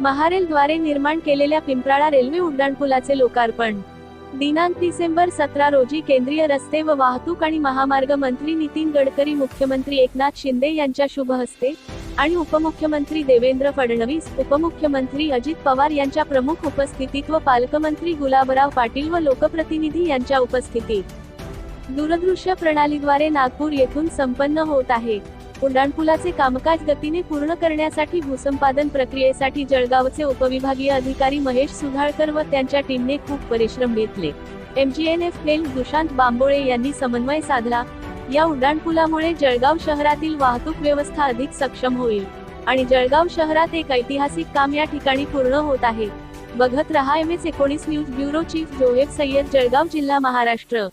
महारेलद्वारे निर्माण केलेल्या पिंपराळा रेल्वे उड्डाणपुलाचे लोकार्पण. दिनांक डिसेंबर सतरा रोजी केंद्रीय रस्ते व वाहतूक आणि महामार्ग मंत्री नितीन गडकरी मुख्यमंत्री एकनाथ शिंदे यांच्या शुभ हस्ते आणि उपमुख्यमंत्री देवेंद्र फडणवीस उपमुख्यमंत्री अजित पवार यांच्या प्रमुख उपस्थितीत व पालकमंत्री गुलाबराव पाटील व लोकप्रतिनिधी यांच्या उपस्थितीत. दूरदृश्य प्रणालीद्वारे नागपूर येथून संपन्न होत आहे. उड्डाणपुलाचे कामकाज गतीने पूर्ण करण्यासाठी भूसंपादन प्रक्रियेसाठी जळगावचे उपविभागीय अधिकारी महेश सुधाळकर व त्यांच्या टीमने खूप परिश्रम घेतले. एमजीएनएफ एल दुशांत बांबोळे यांनी समन्वय साधला. या उड्डाणपुलामुळे जळगाव शहरातील वाहतूक व्यवस्था अधिक सक्षम होईल आणि जळगाव शहरात एक ऐतिहासिक काम या ठिकाणी पूर्ण होत आहे. बघत रहा एम एस एकोणीस news bureau chief Zoheb Sayyad Jalgaon जिल्हा महाराष्ट्र.